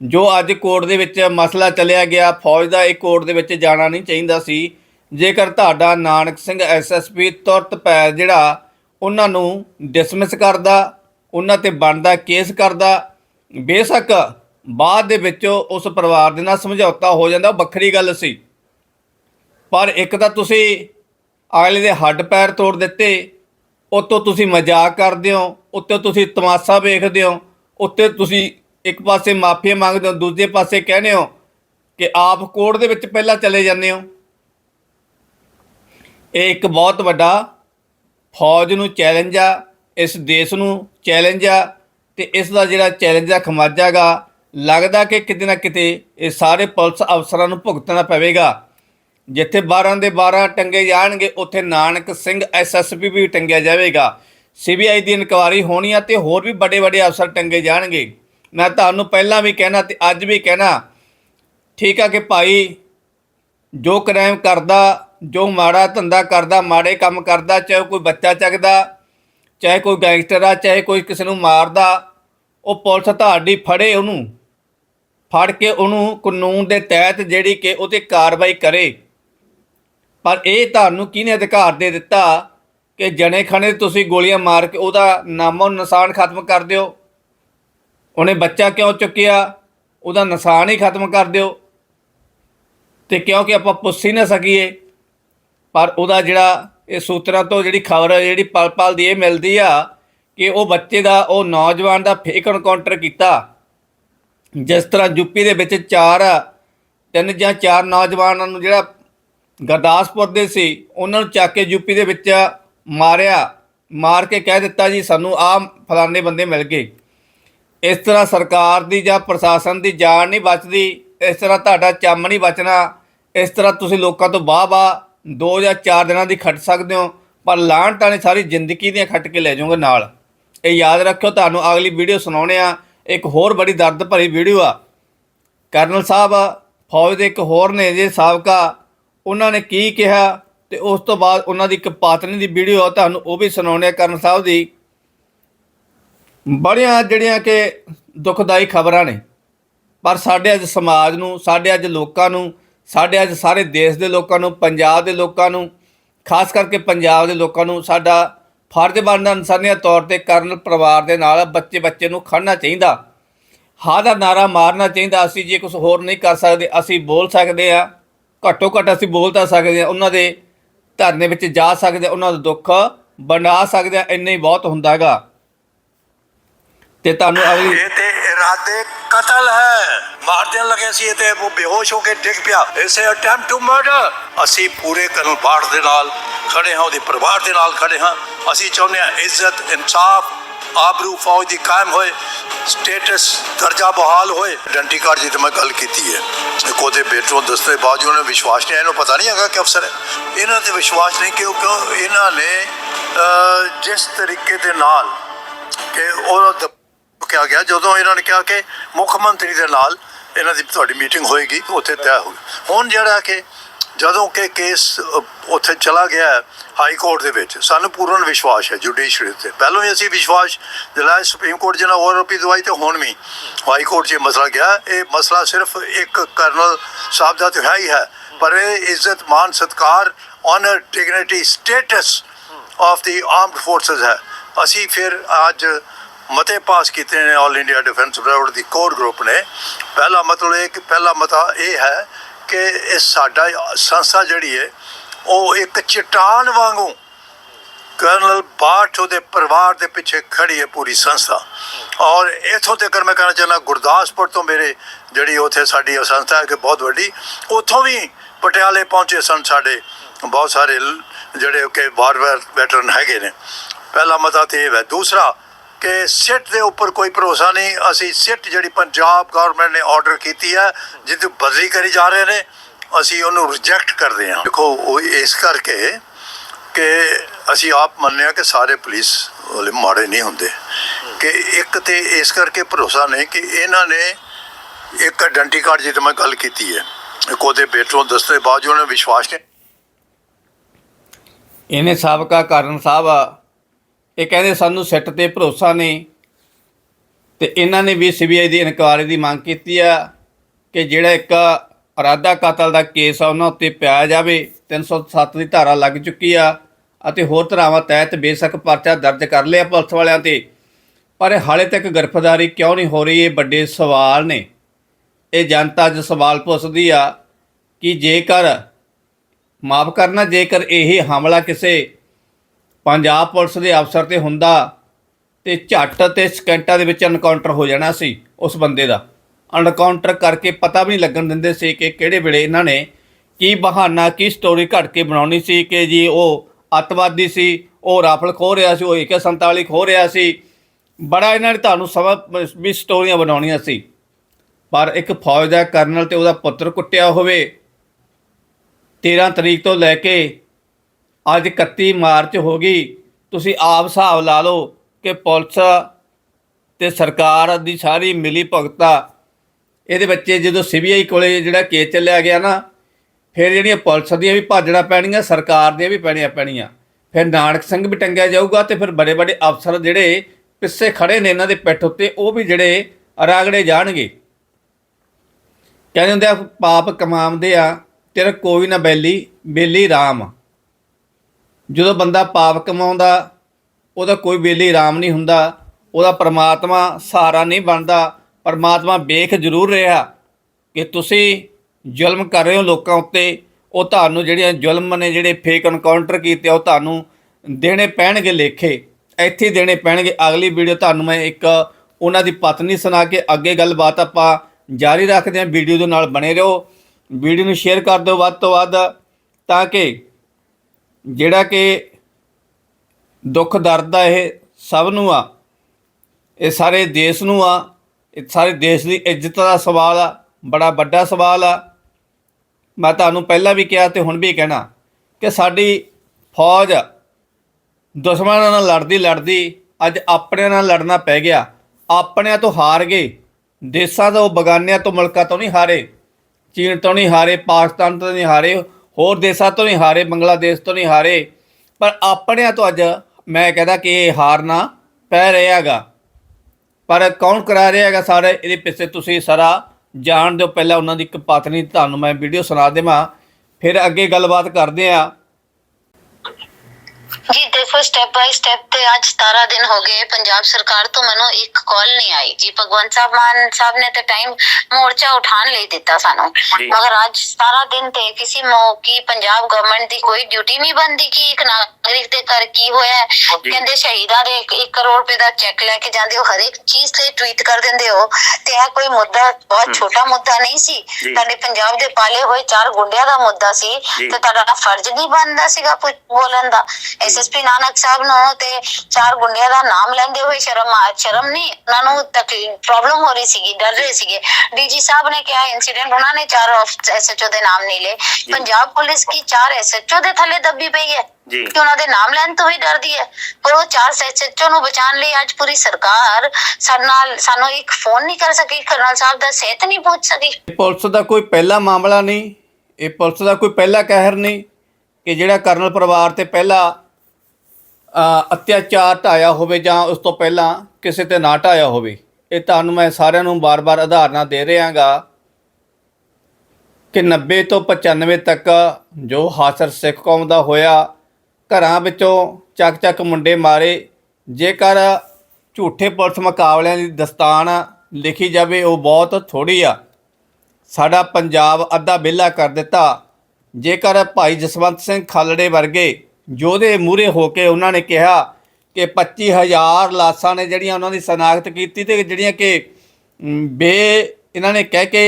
ਜੋ ਅੱਜ ਕੋਰਟ ਦੇ ਵਿੱਚ ਮਸਲਾ ਚੱਲਿਆ ਗਿਆ, ਫੌਜ ਦਾ ਇਹ ਕੋਰਟ ਦੇ ਵਿੱਚ ਜਾਣਾ ਨਹੀਂ ਚਾਹੀਦਾ ਸੀ। ਜੇਕਰ ਤੁਹਾਡਾ ਨਾਨਕ ਸਿੰਘ ਐਸਐਸਪੀ ਤੁਰਤ ਪੈ ਜਿਹੜਾ, ਉਹਨਾਂ ਨੂੰ ਡਿਸਮਿਸ ਕਰਦਾ, ਉਹਨਾਂ ਤੇ ਬਣਦਾ ਕੇਸ ਕਰਦਾ, ਬੇਸ਼ੱਕ ਬਾਅਦ ਦੇ ਵਿੱਚ ਉਸ ਪਰਿਵਾਰ ਦੇ ਨਾਲ ਸਮਝੌਤਾ ਹੋ ਜਾਂਦਾ, ਉਹ ਵੱਖਰੀ ਗੱਲ ਸੀ। ਪਰ ਇੱਕ ਤਾਂ ਤੁਸੀਂ ਅਗਲੇ ਦੇ ਹੱਡ ਪੈਰ ਤੋੜ ਦਿੱਤੇ, ਉੱਤੋਂ ਤੁਸੀਂ ਮਜ਼ਾਕ ਕਰਦੇ ਹੋ, ਉੱਤੇ ਤੁਸੀਂ ਤਮਾਸ਼ਾ ਵੇਖਦੇ ਹੋ, ਉੱਤੇ ਤੁਸੀਂ ਇੱਕ ਪਾਸੇ ਮਾਫੀ ਮੰਗਦੇ ਹੋ, ਦੂਜੇ ਪਾਸੇ ਕਹਿੰਦੇ ਹੋ ਕਿ ਆਪ ਕੋਰਟ ਦੇ ਵਿੱਚ ਪਹਿਲਾਂ ਚਲੇ ਜਾਂਦੇ ਹੋ। ਇਹ ਇੱਕ ਬਹੁਤ ਵੱਡਾ ਫੌਜ ਨੂੰ ਚੈਲੰਜ ਆ, ਇਸ ਦੇਸ਼ ਨੂੰ ਚੈਲੰਜ ਆ ਤੇ ਇਸ ਦਾ ਜਿਹੜਾ ਚੈਲੰਜ ਆ ਖਮਾਜਾਗਾ ਲੱਗਦਾ ਕਿ ਕਿਤੇ ਨਾ ਕਿਤੇ ਇਹ ਸਾਰੇ ਪੁਲਿਸ ਅਫਸਰਾਂ ਨੂੰ ਭੁਗਤਣਾ ਪਵੇਗਾ। ਜਿੱਥੇ 12 ਦੇ 12 ਟੰਗੇ ਜਾਣਗੇ, ਉੱਥੇ ਨਾਨਕ ਸਿੰਘ ਐਸਐਸਪੀ ਵੀ ਟੰਗਿਆ ਜਾਵੇਗਾ। ਸੀਬੀਆਈ ਦੀ ਇਨਕੁਆਰੀ ਹੋਣੀ ਆ ਤੇ ਹੋਰ ਵੀ ਵੱਡੇ ਵੱਡੇ ਅਫਸਰ ਟੰਗੇ ਜਾਣਗੇ। ਮੈਂ ਤੁਹਾਨੂੰ ਪਹਿਲਾਂ ਵੀ ਕਹਿਣਾ ਤੇ ਅੱਜ ਵੀ ਕਹਿਣਾ, ਠੀਕ ਆ ਕਿ ਭਾਈ ਜੋ ਕ੍ਰਾਈਮ ਕਰਦਾ ਜੋ ਮਾੜਾ ਧੰਦਾ ਕਰਦਾ, ਮਾੜੇ ਕੰਮ ਕਰਦਾ, ਚਾਹੇ ਕੋਈ ਬੱਚਾ ਚੱਕਦਾ, ਚਾਹੇ ਕੋਈ ਗੈਂਗਸਟਰ ਆ, ਚਾਹੇ ਕੋਈ ਕਿਸੇ ਨੂੰ ਮਾਰਦਾ, ਉਹ ਪੁਲਿਸ ਤੁਹਾਡੀ ਫੜੇ ਉਹਨੂੰ। ਫੜ ਕੇ ਉਹਨੂੰ ਕਾਨੂੰਨ ਦੇ ਤਹਿਤ ਜਿਹੜੀ ਕਿ ਉਹਤੇ ਕਾਰਵਾਈ ਕਰੇ। ਪਰ ਇਹ ਤੁਹਾਨੂੰ ਕਿਹਨੇ ਅਧਿਕਾਰ ਦੇ ਦਿੱਤਾ ਕਿ ਜਣੇ ਖਣੇ ਤੁਸੀਂ ਗੋਲੀਆਂ ਮਾਰ ਕੇ ਉਹਦਾ ਨਾਮੋ ਨਿਸ਼ਾਨ ਖਤਮ ਕਰ ਦਿਓ? ਉਹਨੇ ਬੱਚਾ ਕਿਉਂ ਚੁੱਕਿਆ? ਉਹਦਾ ਨਿਸ਼ਾਨ ਹੀ ਖਤਮ ਕਰ ਦਿਓ। ਤੇ ਕਿਉਂਕਿ ਆਪਾਂ ਪੁੱਛ ਹੀ ਨਾ ਸਕੀਏ। ਪਰ ਉਹਦਾ ਜਿਹੜਾ ਇਹ ਸੂਤਰਾਂ ਤੋਂ ਜਿਹੜੀ ਖਬਰ ਜਿਹੜੀ ਪਲ-ਪਲ ਦੀ ਇਹ ਮਿਲਦੀ ਆ ਕਿ ਉਹ ਬੱਚੇ ਦਾ, ਉਹ ਨੌਜਵਾਨ ਦਾ ਫੇਕ ਇਨਕਾਊਂਟਰ ਕੀਤਾ। ਜਿਸ ਤਰ੍ਹਾਂ ਯੂਪੀ ਦੇ ਵਿੱਚ ਚਾਰ, ਤਿੰਨ ਜਾਂ ਚਾਰ ਨੌਜਵਾਨਾਂ ਨੂੰ ਜਿਹੜਾ ਗਰਦਾਸਪੁਰ ਦੇ ਸੀ, ਉਹਨਾਂ ਨੂੰ ਚੱਕ ਕੇ ਯੂਪੀ ਦੇ ਵਿੱਚ ਮਾਰਿਆ। ਮਾਰ ਕੇ ਕਹਿ ਦਿੱਤਾ ਜੀ, ਸਾਨੂੰ ਆ ਫਲਾਣੇ ਬੰਦੇ ਮਿਲ ਗਏ। ਇਸ ਤਰ੍ਹਾਂ ਸਰਕਾਰ ਦੀ ਜਾਂ ਪ੍ਰਸ਼ਾਸਨ ਦੀ ਜਾਨ ਨਹੀਂ ਬਚਦੀ, ਇਸ ਤਰ੍ਹਾਂ ਤੁਹਾਡਾ ਚੰਮ ਨਹੀਂ ਬਚਣਾ, ਇਸ ਤਰ੍ਹਾਂ ਤੁਸੀਂ ਲੋਕਾਂ ਤੋਂ ਬਾਹ-ਬਾਹ ਦੋ ਜਾਂ ਚਾਰ ਦਿਨਾਂ ਦੀ ਖੱਟ ਸਕਦੇ ਹੋ, ਪਰ ਲਾਣ ਤਾਂ ਨਹੀਂ ਸਾਰੀ ਜ਼ਿੰਦਗੀ ਦੀਆਂ ਖੱਟ ਕੇ ਲੈ ਜਾਓਗੇ ਨਾਲ। ਇਹ ਯਾਦ ਰੱਖਿਓ, ਤੁਹਾਨੂੰ ਅਗਲੀ ਵੀਡੀਓ ਸੁਣਾਉਣੇ ਆ। ਇੱਕ ਹੋਰ ਬੜੀ ਦਰਦ ਭਰੀ ਵੀਡੀਓ ਆ। ਕਰਨਲ ਸਾਹਿਬ ਫੌਜ ਦੇ ਇੱਕ ਹੋਰ ਨੇ ਜੇ ਸਾਬਕਾ, ਉਹਨਾਂ ਨੇ ਕੀ ਕਿਹਾ ਤੇ ਉਸ ਤੋਂ ਬਾਅਦ ਉਹਨਾਂ ਦੀ ਇੱਕ ਪਾਤਨੀ ਦੀ ਵੀਡੀਓ ਆ, ਤੁਹਾਨੂੰ ਉਹ ਵੀ ਸੁਣਾਉਣੇ ਆ ਕਰਨਲ ਸਾਹਿਬ ਦੀ। ਬੜੀਆਂ ਜਿਹੜੀਆਂ ਕਿ ਦੁਖਦਾਈ ਖਬਰਾਂ ਨੇ, ਪਰ ਸਾਡੇ ਅੱਜ ਸਮਾਜ ਨੂੰ, ਸਾਡੇ ਅੱਜ ਲੋਕਾਂ ਨੂੰ ਸਾਡੇ ਅੱਜ ਸਾਰੇ ਦੇਸ਼ ਦੇ ਲੋਕਾਂ ਨੂੰ ਪੰਜਾਬ ਦੇ ਲੋਕਾਂ ਨੂੰ ਖਾਸ ਕਰਕੇ ਪੰਜਾਬ ਦੇ ਲੋਕਾਂ ਨੂੰ ਸਾਡਾ ਫਰਜ਼ ਬਣਦਾ ਇਨਸਾਨੀਅਤ ਤੌਰ ਤੇ ਕਰਨ ਪਰਿਵਾਰ ਦੇ ਨਾਲ ਬੱਚੇ ਬੱਚੇ ਨੂੰ ਖੜਨਾ ਚਾਹੀਦਾ। ਹਾਂ ਦਾ ਨਾਰਾ ਮਾਰਨਾ ਚਾਹੀਦਾ। ਅਸੀਂ ਜੇ ਕੁਝ ਹੋਰ ਨਹੀਂ ਕਰ ਸਕਦੇ ਅਸੀਂ ਬੋਲ ਸਕਦੇ ਆ ਘੱਟੋ ਘੱਟ ਅਸੀਂ ਬੋਲ ਤਾਂ ਸਕਦੇ ਆ ਉਹਨਾਂ ਦੇ ਧਰਨੇ ਵਿੱਚ ਜਾ ਸਕਦੇ ਹਾਂ, ਉਹਨਾਂ ਦਾ ਦੁੱਖ ਬਣਾ ਸਕਦੇ ਆ ਇੰਨਾ ਹੀ ਬਹੁਤ ਹੁੰਦਾਗਾ ਤੇ ਤੁਹਾਨੂੰ ਅਗਲੀ ਇਹ ਤੇ ਇਰਾਦੇ ਕਤਲ ਹੈ। ਮਾਰ ਲੱਗੇ ਸੀ ਇਹ ਤੇ, ਉਹ ਬੇਹੋਸ਼ ਹੋ ਕੇ ਡਿੱਗ ਪਿਆ। ਇਸੇ ਅਟੈਂਪਟ ਟੂ ਮਰਡਰ ਅਸੀਂ ਪੂਰੇ ਕਰਨਲ ਬਾੜ ਦੇ ਨਾਲ ਖੜੇ ਹਾਂ, ਉਹਦੇ ਪਰਿਵਾਰ ਦੇ ਨਾਲ ਖੜੇ ਹਾਂ। ਅਸੀਂ ਚਾਹੁੰਦੇ ਹਾਂ ਇੱਜ਼ਤ, ਇਨਸਾਫ, ਆਬਰੂ ਫੌਜ ਦੀ ਕਾਇਮ ਹੋਏ ਸਟੇਟਸ ਦਰਜਾ ਬਹਾਲ ਹੋਏ। ਆਇਡੈਂਟੀ ਕਾਰਡ ਦੀ ਮੈਂ ਗੱਲ ਕੀਤੀ ਹੈ। ਇੱਕ ਉਹਦੇ ਬੇਟੋਂ ਦੱਸਦੇ ਬਾਅਦ ਵਿਸ਼ਵਾਸ ਨਹੀਂ, ਇਹਨੂੰ ਪਤਾ ਨਹੀਂ ਹੈਗਾ ਕਿ ਅਫਸਰ ਹੈ। ਇਹਨਾਂ ਤੇ ਵਿਸ਼ਵਾਸ ਨਹੀਂ ਕਿਉਂ ਕਿਉਂ ਇਹਨਾਂ ਨੇ ਜਿਸ ਤਰੀਕੇ ਦੇ ਨਾਲ ਕਿ ਉਹ ਕਿਹਾ ਗਿਆ ਜਦੋਂ ਇਹਨਾਂ ਨੇ ਕਿਹਾ ਕਿ ਮੁੱਖ ਮੰਤਰੀ ਦੇ ਨਾਲ ਇਹਨਾਂ ਦੀ ਤੁਹਾਡੀ ਮੀਟਿੰਗ ਹੋਏਗੀ ਉੱਥੇ ਤੈਅ ਹੋਈ ਹੁਣ ਜਿਹੜਾ ਕਿ ਜਦੋਂ ਕਿ ਕੇਸ ਉੱਥੇ ਚਲਾ ਗਿਆ ਹੈ, ਹਾਈ ਕੋਰਟ ਦੇ ਵਿੱਚ ਸਾਨੂੰ ਪੂਰਨ ਵਿਸ਼ਵਾਸ ਹੈ ਜੁਡੀਸ਼ਰੀ ਤੇ। ਪਹਿਲਾਂ ਹੀ ਅਸੀਂ ਵਿਸ਼ਵਾਸ ਦਿਲਾਇਆ ਸੁਪਰੀਮ ਕੋਰਟ ਜਿਹਨਾਂ ਹੋਰ ਰੁਪਈ ਦਵਾਈ ਤੇ ਹੁਣ ਵੀ। ਹਾਈ ਕੋਰਟ 'ਚ ਇਹ ਮਸਲਾ ਗਿਆ ਇਹ ਮਸਲਾ ਸਿਰਫ ਇੱਕ ਕਰਨਲ ਸਾਹਿਬ ਦਾ ਤਾਂ ਹੈ ਹੀ ਹੈ ਪਰ ਇਹ ਇੱਜ਼ਤ ਮਾਨ ਸਤਕਾਰ honour dignity status of the armed forces ਹੈ। ਅਸੀਂ ਫਿਰ ਅੱਜ ਮਤੇ ਪਾਸ ਕੀਤੇ ਨੇ ਆਲ ਇੰਡੀਆ ਡਿਫੈਂਸ ਬੋਰਡ ਦੀ ਕੋਰ ਗਰੁੱਪ ਨੇ। ਪਹਿਲਾ ਮਤਲਬ ਇਹ ਕਿ ਪਹਿਲਾ ਮਤਾ ਇਹ ਹੈ ਕਿ ਇਹ ਸਾਡਾ ਸੰਸਥਾ ਜਿਹੜੀ ਹੈ ਉਹ ਇੱਕ ਚਟਾਨ ਵਾਂਗੂ ਕਰਨਲ ਬਾਠ ਉਹਦੇ ਪਰਿਵਾਰ ਦੇ ਪਿੱਛੇ ਖੜੀ ਹੈ ਪੂਰੀ ਸੰਸਥਾ। ਔਰ ਇਥੋਂ ਤੱਕ ਮੈਂ ਕਹਿਣਾ ਚਾਹੁੰਦਾ ਗੁਰਦਾਸਪੁਰ ਤੋਂ ਮੇਰੇ ਜਿਹੜੀ ਉੱਥੇ ਸਾਡੀ ਸੰਸਥਾ ਹੈ ਕਿ ਬਹੁਤ ਵੱਡੀ, ਉੱਥੋਂ ਵੀ ਪਟਿਆਲੇ ਪਹੁੰਚੇ ਸਨ ਸਾਡੇ ਬਹੁਤ ਸਾਰੇ ਜਿਹੜੇ ਕਿ ਵਾਰ ਵੈਟਰਨ ਹੈਗੇ ਨੇ। ਪਹਿਲਾ ਮਤਾ ਤੇ ਇਹ ਹੈ। ਦੂਸਰਾ ਕਿ ਸਿੱਟ ਦੇ ਉੱਪਰ ਕੋਈ ਭਰੋਸਾ ਨਹੀਂ। ਅਸੀਂ ਸਿੱਟ ਜਿਹੜੀ ਪੰਜਾਬ ਗਵਰਨਮੈਂਟ ਨੇ ਆਰਡਰ ਕੀਤੀ ਹੈ, ਜਿਹਦੀ ਬਦਲੀ ਕਰੀ ਜਾ ਰਹੇ ਨੇ, ਅਸੀਂ ਉਹਨੂੰ ਰਿਜੈਕਟ ਕਰਦੇ ਹਾਂ। ਦੇਖੋ, ਉਹ ਇਸ ਕਰਕੇ ਕਿ ਅਸੀਂ ਆਪ ਮੰਨਿਆ ਕਿ ਸਾਰੇ ਪੁਲਿਸ ਵਾਲੇ ਮਾੜੇ ਨਹੀਂ ਹੁੰਦੇ। ਕਿ ਇੱਕ ਤੇ ਇਸ ਕਰਕੇ ਭਰੋਸਾ ਨਹੀਂ ਕਿ ਇਹਨਾਂ ਨੇ ਇੱਕ ਆਇਡੈਂਟੀ ਕਾਰਡ ਜਿਹਦੀ ਮੈਂ ਗੱਲ ਕੀਤੀ ਹੈ। ਇੱਕ ਉਹਦੇ ਬੇਟੋਂ ਦੱਸਦੇ ਬਾਅਦ ਉਹਨੇ ਵਿਸ਼ਵਾਸ ਨਹੀਂ। ਇਹਨੇ ਸਾਬਕਾ ਕਾਰਨ ਸਾਹਿਬ ਇਹ ਕਹਿੰਦੇ ਸਾਨੂੰ ਸਿੱਟ ਤੇ ਭਰੋਸਾ ਨਹੀਂ। ਤੇ ਇਹਨਾਂ ਨੇ ਵੀ ਸੀਬੀਆਈ ਦੀ ਇਨਕੁਆਇਰੀ ਦੀ ਮੰਗ ਕੀਤੀ ਆ ਕਿ ਜਿਹੜਾ ਇੱਕ ਅਰਾਦਾ ਕਤਲ ਦਾ ਕੇਸ ਆ, ਉਹਨਾਂ ਉੱਤੇ ਪਿਆ ਜਾਵੇ। 307 ਦੀ ਧਾਰਾ ਲੱਗ ਚੁੱਕੀ ਆ ਅਤੇ ਹੋਰ ਧਾਰਾਵਾਂ ਤਹਿਤ ਬੇਸ਼ੱਕ ਪਰਚਾ ਦਰਜ ਕਰ ਲਿਆ ਪੁਲਿਸ ਵਾਲਿਆਂ ਤੇ। ਪਰ ਹਾਲੇ ਤੱਕ ਗ੍ਰਿਫਤਾਰੀ ਕਿਉਂ ਨਹੀਂ ਹੋ ਰਹੀ, ਇਹ ਵੱਡੇ ਸਵਾਲ ਨੇ। ਇਹ ਜਨਤਾ 'ਚ ਸਵਾਲ ਪੁੱਛਦੀ ਆ ਕਿ ਜੇਕਰ, ਮਾਫ ਕਰਨਾ, ਜੇਕਰ ਇਹ ਹਮਲਾ ਕਿਸੇ ਪੰਜਾਬ ਪੁਲਿਸ ਦੇ ਅਫਸਰ ਤੇ ਹੁੰਦਾ ਤੇ ਝੱਟ ਤੇ ਸਕਿੰਟਾਂ ਦੇ ਵਿੱਚ ਐਨਕਾਊਂਟਰ ਹੋ ਜਾਣਾ ਸੀ ਉਸ ਬੰਦੇ ਦਾ। ਐਨਕਾਊਂਟਰ ਕਰਕੇ ਪਤਾ ਵੀ ਨਹੀਂ ਲੱਗਣ ਦਿੰਦੇ ਸੀ ਕਿ ਕਿਹੜੇ ਵੇਲੇ ਇਹਨਾਂ ਨੇ ਕੀ ਬਹਾਨਾ, ਕੀ ਸਟੋਰੀ ਘੜ ਕੇ ਬਣਾਉਣੀ ਸੀ ਕਿ ਜੀ ਉਹ ਅੱਤਵਾਦੀ ਸੀ, ਉਹ ਰਾਫਲ ਖੋ ਰਿਹਾ ਸੀ, ਉਹ AK47 ਖੋ ਰਿਹਾ ਸੀ। ਬੜਾ ਇਹਨਾਂ ਨੇ ਤੁਹਾਨੂੰ ਸਮਾਂ, ਵੀ ਸਟੋਰੀਆਂ ਬਣਾਉਣੀਆਂ ਸੀ। ਪਰ ਇੱਕ ਫੌਜ ਦਾ ਕਰਨਲ ਤੇ ਉਹਦਾ ਪੁੱਤਰ ਕੁੱਟਿਆ ਹੋਵੇ 13 ਤਰੀਕ ਤੋਂ ਲੈ ਕੇ ਅੱਜ 31 ਮਾਰਚ ਹੋ ਗਈ, ਤੁਸੀਂ ਆਪ ਹਿਸਾਬ ਲਾ ਲਓ ਕਿ ਪੁਲਿਸ ਤੇ ਸਰਕਾਰ ਦੀ ਸਾਰੀ ਮਿਲੀ ਭਗਤਾ ਇਹਦੇ ਬੱਚੇ ਜਦੋਂ ਸੀਬੀਆਈ ਕੋਲੇ ਜਿਹੜਾ ਕੇਸ ਚੱਲਿਆ ਗਿਆ ਨਾ, ਫਿਰ ਜਿਹੜੀਆਂ ਪੁਲਿਸ ਦੀਆਂ ਵੀ ਭਾਜੜਾ ਪੈਣੀਆਂ, ਸਰਕਾਰ ਦੀਆਂ ਵੀ ਪੈਣੀਆਂ ਪੈਣੀਆਂ। ਫਿਰ ਨਾਨਕ ਸਿੰਘ ਵੀ ਟੰਗਿਆ ਜਾਊਗਾ ਤੇ ਫਿਰ ਬੜੇ ਬੜੇ ਅਫਸਰ ਜਿਹੜੇ ਪਿੱਛੇ ਖੜੇ ਨੇ ਇਹਨਾਂ ਦੇ ਪਿੱਠ ਉੱਤੇ, ਉਹ ਵੀ ਜਿਹੜੇ ਰਾਗੜੇ ਜਾਣਗੇ। ਕਹਿੰਦੇ ਹੁੰਦੇ ਆ, ਪਾਪ ਕਮਾਉਂਦੇ ਆ, ਤੇਰਾ ਕੋਈ ਨਾ ਬੈਲੀ, ਬੇਲੀ ਰਾਮ। ਜਦੋਂ ਬੰਦਾ ਪਾਪ ਕਮਾਉਂਦਾ, ਉਹਦਾ ਕੋਈ ਬੇਲੀ ਆਰਾਮ ਨਹੀਂ ਹੁੰਦਾ, ਉਹਦਾ ਪਰਮਾਤਮਾ ਸਹਾਰਾ ਨਹੀਂ ਬਣਦਾ, ਪਰਮਾਤਮਾ ਵੇਖ ਜ਼ਰੂਰ ਰਿਹਾ ਕਿ ਤੁਸੀਂ ਜ਼ੁਲਮ ਕਰ ਰਹੇ ਹੋ ਲੋਕਾਂ ਉੱਤੇ, ਉਹ ਤੁਹਾਨੂੰ ਜਿਹੜੀਆਂ ਜ਼ੁਲਮ ਨੇ, ਜਿਹੜੇ ਫੇਕ ਐਨਕਾਊਂਟਰ ਕੀਤੇ ਉਹ ਤੁਹਾਨੂੰ ਦੇਣੇ ਪੈਣਗੇ ਲੇਖੇ। ਇੱਥੇ ਦੇਣੇ ਪੈਣਗੇ। ਅਗਲੀ ਵੀਡੀਓ ਤੁਹਾਨੂੰ ਮੈਂ ਇੱਕ ਉਹਨਾਂ ਦੀ ਪਤਨੀ ਸੁਣਾ ਕੇ ਅੱਗੇ ਗੱਲਬਾਤ ਆਪਾਂ ਜਾਰੀ ਰੱਖਦੇ ਹਾਂ। ਵੀਡੀਓ ਦੇ ਨਾਲ ਬਣੇ ਰਹੋ। ਵੀਡੀਓ ਨੂੰ ਸ਼ੇਅਰ ਕਰ ਦਿਓ ਵੱਧ ਤੋਂ ਵੱਧ ਤਾਂ ਕਿ ਜਿਹੜਾ ਕਿ ਦੁੱਖ ਦਰਦ ਦਾ ਇਹ ਸਭ ਨੂੰ ਆ, ਇਹ ਸਾਰੇ ਦੇਸ਼ ਨੂੰ ਆ, ਇਹ ਸਾਰੇ ਦੇਸ਼ ਦੀ ਇੱਜ਼ਤ ਦਾ ਸਵਾਲ ਆ, ਬੜਾ ਵੱਡਾ ਸਵਾਲ ਆ। ਮੈਂ ਤੁਹਾਨੂੰ ਪਹਿਲਾਂ ਵੀ ਕਿਹਾ ਤੇ ਹੁਣ ਵੀ ਕਹਿਣਾ ਕਿ ਸਾਡੀ ਫੌਜ ਦੁਸ਼ਮਣਾਂ ਨਾਲ ਲੜਦੀ ਲੜਦੀ ਅੱਜ ਆਪਣਿਆਂ ਨਾਲ ਲੜਨਾ ਪੈ ਗਿਆ। ਆਪਣਿਆਂ ਤੋਂ ਹਾਰ ਗਏ। ਦੇਸ਼ਾਂ ਤੋਂ ਬਗਾਨਿਆਂ ਤੋਂ ਮੁਲਕਾਂ ਤੋਂ ਨਹੀਂ ਹਾਰੇ। ਚੀਨ ਤੋਂ ਨਹੀਂ ਹਾਰੇ, ਪਾਕਿਸਤਾਨ ਤੋਂ ਨਹੀਂ ਹਾਰੇ। ਹੋਰ ਦੇਸ਼ਾਂ ਤੋਂ ਨਹੀਂ ਹਾਰੇ, ਬੰਗਲਾਦੇਸ਼ ਤੋਂ ਨਹੀਂ ਹਾਰੇ। ਪਰ ਆਪਣਿਆਂ ਤੋਂ ਅੱਜ ਮੈਂ ਕਹਿੰਦਾ ਕਿ ਇਹ ਹਾਰਨਾ ਪੈ ਰਿਹਾ ਹੈਗਾ। ਪਰ ਕੌਣ ਕਰਾ ਰਿਹਾ ਹੈਗਾ ਸਾਰੇ, ਇਹਦੇ ਪਿੱਛੇ ਤੁਸੀਂ ਸਾਰਾ ਜਾਣ ਦਿਓ। ਪਹਿਲਾਂ ਉਹਨਾਂ ਦੀ ਇੱਕ ਪਤਨੀ ਤੁਹਾਨੂੰ ਮੈਂ ਵੀਡੀਓ ਸੁਣਾ ਦੇਵਾਂ। ਫਿਰ ਅੱਗੇ ਗੱਲਬਾਤ ਕਰਦੇ ਆ ਜੀ ਦੇਖੋ ਸਟੈਪ ਬਾਈ ਸਟੈਪ ਤੇ ਅੱਜ 17 ਦਿਨ ਹੋ ਗਏ ਪੰਜਾਬ ਸਰਕਾਰ ਤੋਂ ਮੈਨੂੰ ਇੱਕ ਕਾਲ ਨਹੀਂ ਆਈ। ਜੀ ਭਗਵੰਤ ਸਾਹਿਬ ਮਾਨ ਸਾਹਿਬ ਨੇ ਤੇ ਟਾਈਮ ਮੋਰਚਾ ਉਠਾਣ ਲਈ ਦਿੱਤਾ ਸਾਨੂੰ। ਮਗਰ ਅੱਜ 17 ਦਿਨ ਤੇ ਕਿਸੇ ਮੌਕੀ ਪੰਜਾਬ ਗਵਰਨਮੈਂਟ ਦੀ ਕੋਈ ਡਿਊਟੀ ਨਹੀਂ ਬੰਦੀ ਕਿ ਇੱਕ ਨਾਗਰਿਕ ਦੇ ਘਰ ਕੀ ਹੋਇਆ ਹੈ। ਕਹਿੰਦੇ ਸ਼ਹੀਦਾਂ ਦੇ 1 ਕਰੋੜ ਰੁਪਏ ਦਾ ਚੈੱਕ ਲੈ ਕੇ ਜਾਂਦੇ ਹੋ ਹਰੇਕ ਚੀਜ਼ ਤੇ ਟਵੀਟ ਕਰ ਦਿੰਦੇ ਹੋ। ਤੇ ਇਹ ਕੋਈ ਮੁੱਦਾ ਬਹੁਤ ਛੋਟਾ ਮੁੱਦਾ ਨਹੀਂ ਸੀ। ਤੁਹਾਡੇ ਪੰਜਾਬ ਦੇ ਪਾਲੇ ਹੋਏ ਚਾਰ ਗੁੰਡਿਆਂ ਦਾ ਮੁੱਦਾ ਸੀ। ਤੇ ਤੁਹਾਡਾ ਫਰਜ਼ ਨਹੀਂ ਬਣਦਾ ਸੀਗਾ ਕੁਝ ਬੋਲਣ ਦਾ। ਐਸਐਸਪੀ ਨਾਨਕ ਸਾਹਿਬ ਨੂੰ ਤੇ ਚਾਰ ਗੁੰਡਿਆਂ ਦਾ ਨਾਮ ਲੈਂਦੇ ਹੋਏ ਸ਼ਰਮ ਆ ਸ਼ਰਮ ਨਹੀਂ ਉਹਨਾਂ ਨੂੰ ਤਕਲੀਫ ਪ੍ਰੋਬਲਮ ਹੋ ਰਹੀ ਸੀਗੀ ਡਰ ਰਹੇ ਸੀਗੇ। ਡੀਜੀ ਸਾਹਿਬ ਨੇ ਕਿਹਾ ਇਨਸੀਡੈਂਟ ਉਹਨਾਂ ਨੇ ਚਾਰ ਐਸਐਚਓ ਦੇ ਨਾਮ ਨਹੀਂ ਲਏ। ਪੰਜਾਬ ਪੁਲਿਸ ਕੀ ਚਾਰ ਐਸਐਚਓ ਦੇ ਥੱਲੇ ਦੱਬੀ ਪਈ ਹੈ? ਜੀ। ਕਿ ਉਹਨਾਂ ਦੇ ਨਾਮ ਲੈਣ ਤੋਂ ਹੀ ਡਰਦੀ ਹੈ? ਪਰ ਉਹ ਚਾਰ ਐਸਐਚਓ ਨੂੰ ਬਚਾਉਣ ਲਈ ਅੱਜ ਪੂਰੀ ਸਰਕਾਰ ਸਾਡੇ ਨਾਲ ਸਾਨੂੰ ਇੱਕ ਫੋਨ ਨਹੀਂ ਕਰ ਸਕੀ ਕਰਨਲ ਸਾਹਿਬ ਦਾ ਸਿਹਤ ਨਹੀਂ ਪੁੱਛ ਸਕੀ। ਪੁਲਿਸ ਦਾ ਕੋਈ ਪਹਿਲਾ ਮਾਮਲਾ ਨਹੀਂ ਇਹ ਪੁਲਿਸ ਦਾ ਕੋਈ ਪਹਿਲਾ ਕਹਿਰ ਨਹੀਂ ਕਿ ਜਿਹੜਾ ਕਰਨਲ ਪਰਿਵਾਰ ਤੇ ਪਹਿਲਾ ਅਤਿਆਚਾਰ ਢਾਇਆ ਹੋਵੇ ਜਾਂ ਉਸ ਤੋਂ ਪਹਿਲਾਂ ਕਿਸੇ ਤੇ ਨਾ ਢਾਇਆ ਹੋਵੇ, ਇਹ ਤੁਹਾਨੂੰ ਮੈਂ ਸਾਰਿਆਂ ਨੂੰ ਬਾਰ-ਬਾਰ ਉਦਾਹਰਨਾਂ ਦੇ ਰਿਹਾਗਾ ਕਿ 90 ਤੋਂ 95 ਤੱਕ ਜੋ ਹਾਸਰ ਸਿੱਖ ਕੌਮ ਦਾ ਹੋਇਆ, ਘਰਾਂ ਵਿੱਚੋਂ ਚੱਕ ਚੱਕ ਮੁੰਡੇ ਮਾਰੇ, ਜੇਕਰ ਝੂਠੇ ਪੁਲਿਸ ਮੁਕਾਬਲਿਆਂ ਦੀ ਦਸਤਾਨ ਲਿਖੀ ਜਾਵੇ, ਉਹ ਬਹੁਤ ਥੋੜੀ ਆ। ਸਾਡਾ ਪੰਜਾਬ ਅੱਧਾ ਵਿਹਲਾ ਕਰ ਦਿੱਤਾ। ਜੇਕਰ ਭਾਈ ਜਸਵੰਤ ਸਿੰਘ ਖਾਲੜੇ ਵਰਗੇ ਯੋਧੇ ਮੂਰੇ ਹੋ ਕੇ ਉਹਨਾਂ ਨੇ ਕਿਹਾ ਕਿ 25000 ਲਾਸਾਂ ਨੇ ਜਿਹੜੀਆਂ ਉਹਨਾਂ ਦੀ ਸ਼ਨਾਖਤ ਕੀਤੀ ਤੇ ਜਿਹੜੀਆਂ ਕਿ ਬੇ ਇਹਨਾਂ ਨੇ ਕਹਿ ਕੇ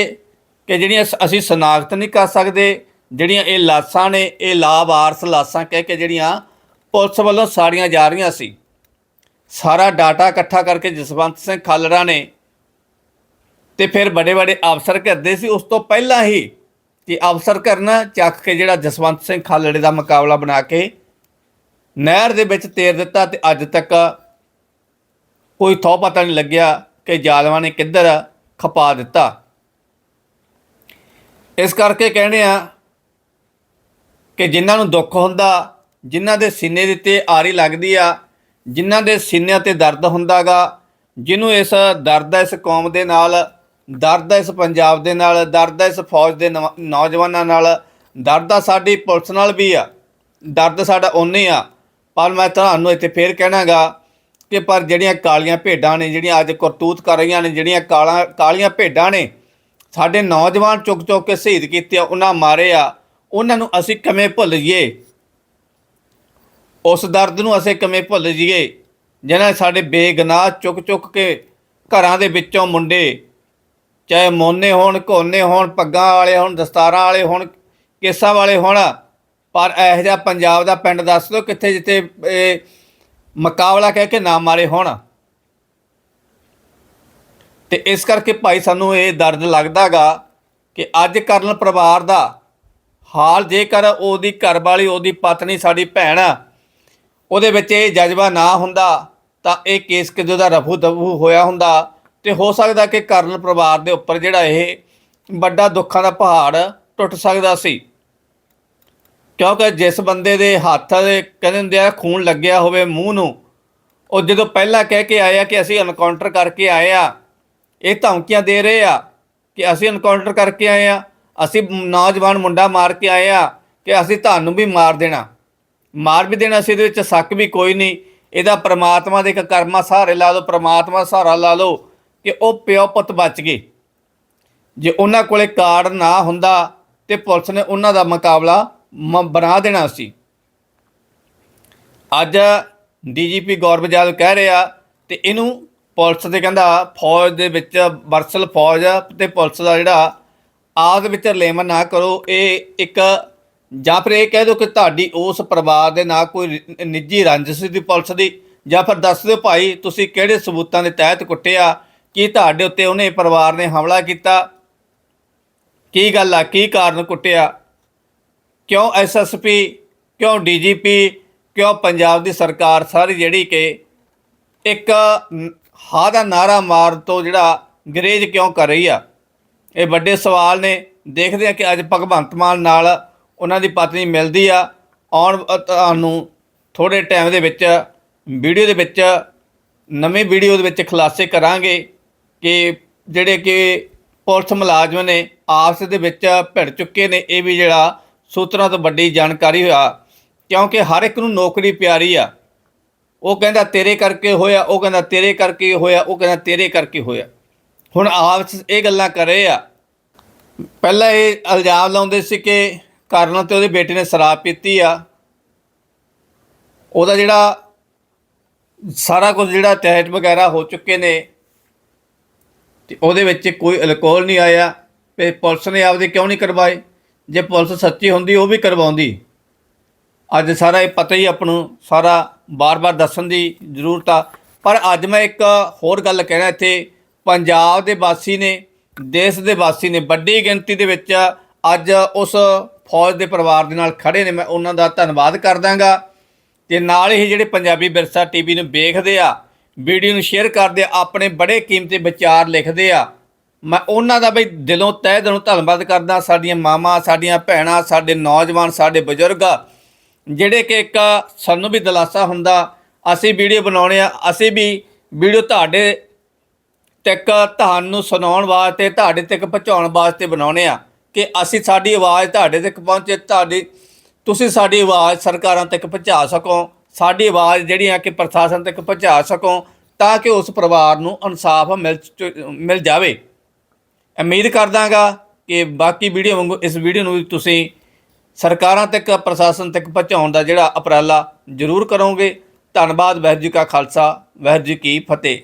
ਕਿ ਜਿਹੜੀਆਂ ਅਸੀਂ ਸ਼ਨਾਖਤ ਨਹੀਂ ਕਰ ਸਕਦੇ, ਜਿਹੜੀਆਂ ਇਹ ਲਾਸਾਂ ਨੇ, ਇਹ ਲਾਵਾਰਸ ਲਾਸਾਂ ਕਹਿ ਕੇ ਜਿਹੜੀਆਂ ਪੁਲਿਸ ਵੱਲੋਂ ਸਾੜੀਆਂ ਜਾ ਰਹੀਆਂ ਸੀ। ਸਾਰਾ ਡਾਟਾ ਇਕੱਠਾ ਕਰਕੇ ਜਸਵੰਤ ਸਿੰਘ ਖਾਲੜਾ ਨੇ ਤੇ ਫਿਰ ਬੜੇ ਬੜੇ ਅਫਸਰ ਕਰਦੇ ਸੀ। ਉਸ ਤੋਂ ਪਹਿਲਾਂ ਹੀ ਕਿ ਅਫਸਰ ਕਰਨਾ ਚੱਕ ਕੇ ਜਿਹੜਾ ਜਸਵੰਤ ਸਿੰਘ ਖਾਲੜੇ ਦਾ ਮੁਕਾਬਲਾ ਬਣਾ ਕੇ ਨਹਿਰ ਦੇ ਵਿੱਚ ਤੇਰ ਦਿੱਤਾ ਤੇ ਅੱਜ ਤੱਕ ਕੋਈ ਥੋ ਪਤਾ ਨਹੀਂ ਲੱਗਿਆ ਕਿ ਜ਼ਾਲਮਾਂ ਨੇ ਕਿੱਧਰ ਖਪਾ ਦਿੱਤਾ। ਇਸ ਕਰਕੇ ਕਹਿੰਦੇ ਆ ਕਿ ਜਿਨ੍ਹਾਂ ਨੂੰ ਦੁੱਖ ਹੁੰਦਾ, ਜਿਨ੍ਹਾਂ ਦੇ ਸੀਨੇ ਦੇ ਉੱਤੇ ਆਰੀ ਲੱਗਦੀ ਆ, ਜਿਨ੍ਹਾਂ ਦੇ ਸੀਨਿਆਂ ਤੇ ਦਰਦ ਹੁੰਦਾਗਾ, ਜਿਹਨੂੰ ਇਸ ਦਰਦ ਹੈ ਇਸ ਕੌਮ ਦੇ ਨਾਲ, ਦਰਦ ਇਸ ਪੰਜਾਬ ਦੇ ਨਾਲ, ਦਰਦ ਹੈ ਇਸ ਫੌਜ ਦੇ ਨੌ- ਨੌਜਵਾਨਾਂ ਨਾਲ, ਦਰਦ ਆ ਸਾਡੀ ਪੁਲਿਸ ਨਾਲ ਵੀ ਆ, ਦਰਦ ਸਾਡਾ ਉਨੇ ਆ। ਪਰ ਮੈਂ ਤੁਹਾਨੂੰ ਇੱਥੇ ਫੇਰ ਕਹਿਣਾਗਾ ਕਿ ਪਰ ਜਿਹੜੀਆਂ ਕਾਲੀਆਂ ਭੇਡਾਂ ਨੇ, ਜਿਹੜੀਆਂ ਅੱਜ ਕਰਤੂਤ ਕਰ ਰਹੀਆਂ ਨੇ, ਜਿਹੜੀਆਂ ਕਾਲਾਂ, ਕਾਲੀਆਂ ਭੇਡਾਂ ਨੇ, ਸਾਡੇ ਨੌਜਵਾਨ ਚੁੱਕ ਚੁੱਕ ਕੇ ਸ਼ਹੀਦ ਕੀਤੇ ਆ, ਉਹਨਾਂ ਮਾਰੇ ਆ, ਉਹਨਾਂ ਨੂੰ ਅਸੀਂ ਕਿਵੇਂ ਭੁੱਲ ਜਾਈਏ ਉਸ ਦਰਦ ਨੂੰ ਅਸੀਂ ਕਿਵੇਂ ਭੁੱਲ ਜਾਈਏ ਜਿਹਨਾਂ ਸਾਡੇ ਬੇਗਨਾਹ ਚੁੱਕ ਚੁੱਕ ਕੇ ਘਰਾਂ ਦੇ ਵਿੱਚੋਂ ਮੁੰਡੇ, ਚਾਹੇ ਮੋਨੇ ਹੋਣ ਕੋਨੇ ਹੋਣ, ਪੱਗਾਂ ਵਾਲੇ ਹੋਣ, ਦਸਤਾਰਾਂ ਵਾਲੇ ਹੋਣ, ਕੇਸਾਂ ਵਾਲੇ ਹੋਣ ਪਰ ਇਹੋ ਜਿਹਾ ਪੰਜਾਬ ਦਾ ਪਿੰਡ ਦੱਸ ਦਿਓ ਕਿੱਥੇ ਜਿੱਥੇ ਇਹ ਮੁਕਾਬਲਾ ਕਹਿ ਕੇ ਨਾ ਮਾਰੇ ਹੋਣ। ਤੇ ਇਸ ਕਰਕੇ ਭਾਈ ਸਾਨੂੰ ਇਹ ਦਰਦ ਲੱਗਦਾਗਾ ਕਿ ਅੱਜ ਕਰਨ ਪਰਿਵਾਰ ਦਾ ਹਾਲ ਜੇਕਰ ਉਹਦੀ ਘਰਵਾਲੀ, ਉਹਦੀ ਪਤਨੀ, ਸਾਡੀ ਭੈਣ ਉਹਦੇ ਵਿੱਚ ਇਹ ਜਜ਼ਬਾ ਨਾ ਹੁੰਦਾ ਤਾਂ ਇਹ ਕੇਸ ਕਿਦੋਂ ਦਾ ਰਫੂ ਦਫੂ ਹੋਇਆ ਹੁੰਦਾ ਤੇ ਹੋ ਸਕਦਾ ਕਿ ਕਰਨ ਪਰਿਵਾਰ ਦੇ ਉੱਪਰ ਜਿਹੜਾ ਇਹ ਵੱਡਾ ਦੁੱਖਾਂ ਦਾ ਪਹਾੜ ਟੁੱਟ ਸਕਦਾ ਸੀ। ਕਿਉਂਕਿ ਜਿਸ ਬੰਦੇ ਦੇ ਹੱਥ ਦੇ ਕਹਿੰਦੇ ਹੁੰਦੇ ਆ, ਖੂਨ ਲੱਗਿਆ ਹੋਵੇ ਮੂੰਹ ਨੂੰ, ਉਹ ਜਦੋਂ ਪਹਿਲਾਂ ਕਹਿ ਕੇ ਆਇਆ ਕਿ ਅਸੀਂ ਐਨਕਾਊਂਟਰ ਕਰਕੇ ਆਏ ਆ, ਇਹ ਧਮਕੀਆਂ ਦੇ ਰਹੇ ਆ ਕਿ ਅਸੀਂ ਐਨਕਾਊਂਟਰ ਕਰਕੇ ਆਏ ਆ, ਅਸੀਂ ਨੌਜਵਾਨ ਮੁੰਡਾ ਮਾਰ ਕੇ ਆਏ ਆ ਕਿ ਅਸੀਂ ਤੁਹਾਨੂੰ ਵੀ ਮਾਰ ਦੇਣਾ। ਮਾਰ ਵੀ ਦੇਣਾ ਸੀ, ਇਹਦੇ ਵਿੱਚ ਸ਼ੱਕ ਵੀ ਕੋਈ ਨਹੀਂ। ਇਹਦਾ ਪ੍ਰਮਾਤਮਾ ਦੇ ਇੱਕ ਕਰਮਾ ਸਹਾਰੇ ਲਾ ਲਓ, ਪ੍ਰਮਾਤਮਾ ਸਹਾਰਾ ਲਾ ਲਓ ਕਿ ਉਹ ਪਿਓ ਪੁੱਤ ਬਚ ਗਏ। ਜੇ ਉਹਨਾਂ ਕੋਲੇ ਕਾਰਡ ਨਾ ਹੁੰਦਾ ਤੇ ਪੁਲਿਸ ਨੇ ਉਹਨਾਂ ਦਾ ਮੁਕਾਬਲਾ ਬਣਾ ਦੇਣਾ ਸੀ। ਅੱਜ ਡੀਜੀਪੀ ਗੌਰਵ ਜਾਦਵ ਕਹਿ ਰਿਹਾ ਤੇ ਇਹਨੂੰ ਪੁਲਿਸ ਦੇ ਕਹਿੰਦਾ ਫੌਜ ਦੇ ਵਿੱਚ ਵਰਸਲ ਫੌਜ ਤੇ ਪੁਲਿਸ ਦਾ ਜਿਹੜਾ ਆਦ ਵਿੱਚ ਲੇਮਨ ਨਾ ਕਰੋ, ਇਹ ਇੱਕ ਜਾਂ ਫਿਰ ਇਹ ਕਹਿ ਦਿਓ ਕਿ ਤੁਹਾਡੀ ਉਸ ਪਰਿਵਾਰ ਦੇ ਨਾਲ ਕੋਈ ਨਿੱਜੀ ਰੰਜਿਸ਼ ਦੀ ਪੁਲਿਸ ਦੀ ਜਾਂ ਫਿਰ ਦੱਸ ਦਿਓ ਭਾਈ ਤੁਸੀਂ ਕਿਹੜੇ ਸਬੂਤਾਂ ਦੇ ਤਹਿਤ ਕੁੱਟਿਆ ਕੀ ਤੁਹਾਡੇ ਉੱਤੇ ਉਹਨੇ ਪਰਿਵਾਰ ਨੇ ਹਮਲਾ ਕੀਤਾ, ਕੀ ਗੱਲ ਆ, ਕੀ ਕਾਰਨ ਕੁੱਟਿਆ। ਕਿਉਂ ਐਸਐਸਪੀ ਕਿਉਂ ਡੀਜੀਪੀ ਕਿਉਂ ਪੰਜਾਬ ਦੀ ਸਰਕਾਰ ਸਾਰੀ ਜਿਹੜੀ ਕਿ ਇੱਕ ਹਾ ਦਾ ਨਾਰਾ ਮਾਰਨ ਤੋਂ ਜਿਹੜਾ ਗਰੇਜ ਕਿਉਂ ਕਰ ਰਹੀ ਆ? ਇਹ ਵੱਡੇ ਸਵਾਲ ਨੇ। ਦੇਖਦੇ ਆ ਕਿ ਅੱਜ ਭਗਵੰਤ ਮਾਨ ਨਾਲ ਉਹਨਾਂ ਦੀ ਪਤਨੀ ਮਿਲਦੀ ਆ। ਆਉਣ ਤੁਹਾਨੂੰ ਥੋੜੇ ਟਾਈਮ ਦੇ ਵਿੱਚ, ਵੀਡੀਓ ਦੇ ਵਿੱਚ, ਨਵੀਂ ਵੀਡੀਓ ਦੇ ਵਿੱਚ ਖੁਲਾਸੇ ਕਰਾਂਗੇ ਕਿ ਜਿਹੜੇ ਕਿ ਪੁਲਿਸ ਮੁਲਾਜ਼ਮ ਨੇ, ਆਪਸ ਦੇ ਵਿੱਚ ਭਿੜ ਚੁੱਕੇ ਨੇ। ਇਹ ਵੀ ਜਿਹੜਾ ਸੂਤਰਾਂ ਤੋਂ ਵੱਡੀ ਜਾਣਕਾਰੀ ਹੋਇਆ, ਕਿਉਂਕਿ ਹਰ ਇੱਕ ਨੂੰ ਨੌਕਰੀ ਪਿਆਰੀ ਆ। ਉਹ ਕਹਿੰਦਾ, ਤੇਰੇ ਕਰਕੇ ਹੋਇਆ, ਉਹ ਕਹਿੰਦਾ, ਤੇਰੇ ਕਰਕੇ ਹੋਇਆ, ਉਹ ਕਹਿੰਦਾ, ਤੇਰੇ ਕਰਕੇ ਹੋਇਆ। ਹੁਣ ਆਪਸ ਇਹ ਗੱਲਾਂ ਕਰ ਰਹੇ ਆ। ਪਹਿਲਾਂ ਇਹ ਇਲਜ਼ਾਮ ਲਾਉਂਦੇ ਸੀ ਕਿ ਕਰਨ ਤੇ ਉਹਦੇ ਬੇਟੇ ਨੇ ਸ਼ਰਾਬ ਪੀਤੀ ਆ। ਉਹਦਾ ਜਿਹੜਾ ਸਾਰਾ ਕੁਝ ਜਿਹੜਾ ਟੈਸਟ ਵਗੈਰਾ ਹੋ ਚੁੱਕੇ ਨੇ, ਤੇ ਉਹਦੇ ਵਿੱਚ ਕੋਈ ਅਲਕੋਹਲ ਨਹੀਂ ਆਇਆ, ਤੇ ਪੁਲਿਸ ਨੇ ਆਪਦੇ ਕਿਉਂ ਨਹੀਂ ਕਰਵਾਏ ਜੇ ਪੁਲਿਸ ਸੱਚੀ ਹੁੰਦੀ, ਉਹ ਵੀ ਕਰਵਾਉਂਦੀ। ਅੱਜ ਸਾਰਾ ਇਹ ਪਤਾ ਹੀ ਆਪ ਨੂੰ, ਸਾਰਾ ਬਾਰ-ਬਾਰ ਦੱਸਣ ਦੀ ਜ਼ਰੂਰਤ ਆ। ਪਰ ਅੱਜ ਮੈਂ ਇੱਕ ਹੋਰ ਗੱਲ ਕਹਿਣਾ ਇੱਥੇ, ਪੰਜਾਬ ਦੇ ਵਾਸੀ ਨੇ, ਦੇਸ਼ ਦੇ ਵਾਸੀ ਨੇ, ਵੱਡੀ ਗਿਣਤੀ ਦੇ ਵਿੱਚ ਅੱਜ ਉਸ ਫੌਜ ਦੇ ਪਰਿਵਾਰ ਦੇ ਨਾਲ ਖੜੇ ਨੇ। ਮੈਂ ਉਹਨਾਂ ਦਾ ਧੰਨਵਾਦ ਕਰਦਾਂਗਾ ਤੇ ਨਾਲ ਹੀ ਜਿਹੜੇ ਪੰਜਾਬੀ ਵਿਰਸਾ ਟੀਵੀ ਨੂੰ ਵੇਖਦੇ ਆ, ਵੀਡੀਓ ਨੂੰ ਸ਼ੇਅਰ ਕਰਦੇ ਆ, ਆਪਣੇ ਬੜੇ ਕੀਮਤੀ ਵਿਚਾਰ ਲਿਖਦੇ ਆ ਮੈਂ ਉਹਨਾਂ ਦਾ ਬਈ ਦਿਲੋਂ ਤਹਿ ਦਿਲੋਂ ਧੰਨਵਾਦ ਕਰਦਾ, ਸਾਡੀਆਂ ਮਾਵਾਂ, ਸਾਡੀਆਂ ਭੈਣਾਂ, ਸਾਡੇ ਨੌਜਵਾਨ, ਸਾਡੇ ਬਜ਼ੁਰਗ, ਜਿਹੜੇ ਕਿ ਇੱਕ ਸਾਨੂੰ ਵੀ ਦਿਲਾਸਾ ਹੁੰਦਾ। ਅਸੀਂ ਵੀਡੀਓ ਬਣਾਉਣੇ ਆ, ਅਸੀਂ ਵੀ ਵੀਡੀਓ ਤੁਹਾਡੇ ਤੱਕ ਤੁਹਾਨੂੰ ਸੁਣਾਉਣ ਵਾਸਤੇ, ਤੁਹਾਡੇ ਤੱਕ ਪਹੁੰਚਾਉਣ ਵਾਸਤੇ ਬਣਾਉਣੇ ਆ ਕਿ ਅਸੀਂ ਸਾਡੀ ਆਵਾਜ਼ ਤੁਹਾਡੇ ਤੱਕ ਪਹੁੰਚੇ, ਤੁਹਾਡੀ, ਤੁਸੀਂ ਸਾਡੀ ਆਵਾਜ਼ ਸਰਕਾਰਾਂ ਤੱਕ ਪਹੁੰਚਾ ਸਕੋ, ਸਾਡੀ ਆਵਾਜ਼ ਜਿਹੜੀ ਆ ਕਿ ਪ੍ਰਸ਼ਾਸਨ ਤੱਕ ਪਹੁੰਚਾ ਸਕੋ, ਤਾਂ ਕਿ ਉਸ ਪਰਿਵਾਰ ਨੂੰ ਇਨਸਾਫ ਮਿਲ ਚ- ਮਿਲ ਜਾਵੇ। ਉਮੀਦ ਕਰਦਾਗਾ ਕਿ ਬਾਕੀ ਵੀਡੀਓ ਵਾਂਗੂ ਇਸ ਵੀਡੀਓ ਨੂੰ ਵੀ ਤੁਸੀਂ ਸਰਕਾਰਾਂ ਤੱਕ, ਪ੍ਰਸ਼ਾਸਨ ਤੱਕ ਪਹੁੰਚਾਉਣ ਦਾ ਜਿਹੜਾ ਉਪਰਾਲਾ ਜ਼ਰੂਰ ਕਰੋਗੇ। ਧੰਨਵਾਦ, ਵਾਹਿਗੁਰੂ ਜੀ ਕਾ ਖਾਲਸਾ, ਵਾਹਿਗੁਰੂ ਜੀ ਕੀ ਫਤਿਹ।